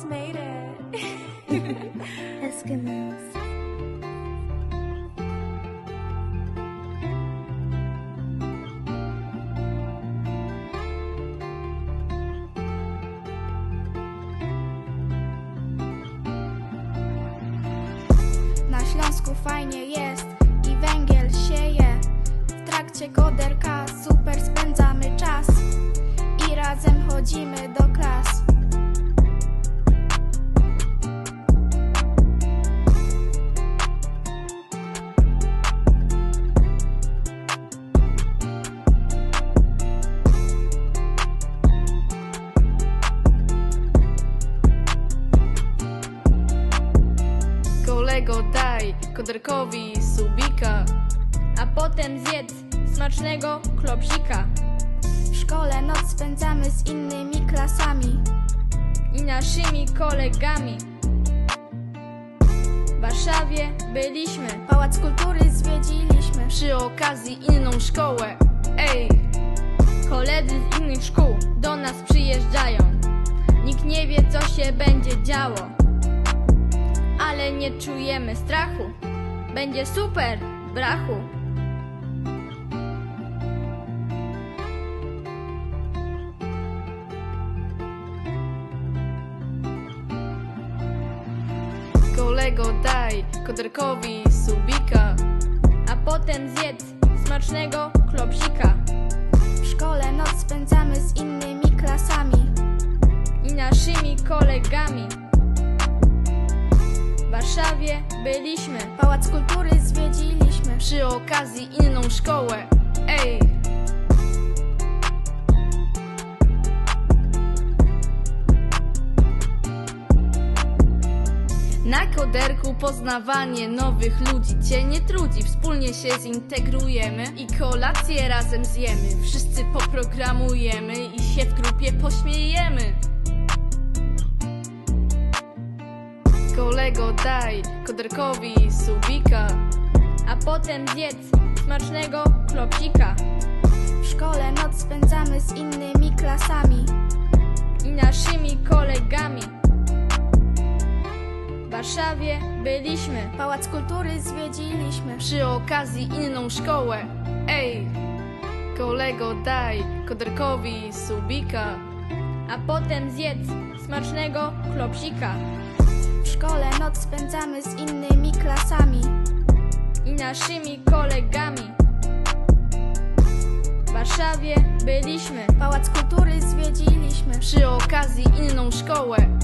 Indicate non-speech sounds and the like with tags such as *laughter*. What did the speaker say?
almost made it. *laughs* Eskimos. Na Śląsku fajnie jest i węgiel sieje. W trakcie koderka super spędzamy czas i razem chodzimy do klas. Koderkowi subika, a potem zjedz smacznego klopsika W szkole noc spędzamy z innymi klasami. i naszymi kolegami. W Warszawie byliśmy Pałac Kultury zwiedziliśmy. przy okazji inną szkołę. Ej, koledzy z innych szkół do nas przyjeżdżają. Nikt nie wie, co się będzie działo, ale nie czujemy strachu. Będzie super, brachu. Kolego daj koderkowi subika, a potem zjedz smacznego klopsika W szkole noc spędzamy z innymi klasami. i naszymi kolegami. W Warszawie byliśmy Pałac Kultury zwiedziliśmy. przy okazji inną szkołę. Ej, Na koderku poznawanie nowych ludzi Cię nie trudzi, wspólnie się zintegrujemy I kolację razem zjemy Wszyscy poprogramujemy i się daj koderkowi subika A potem zjedz smacznego klopsika W szkole noc spędzamy z innymi klasami. I naszymi kolegami W Warszawie byliśmy Pałac Kultury zwiedziliśmy. przy okazji inną szkołę. Ej, kolego daj koderkowi subika, a potem zjedz smacznego klopsika szkole noc spędzamy z innymi klasami. i naszymi kolegami. W Warszawie byliśmy Pałac Kultury zwiedziliśmy. przy okazji inną szkołę.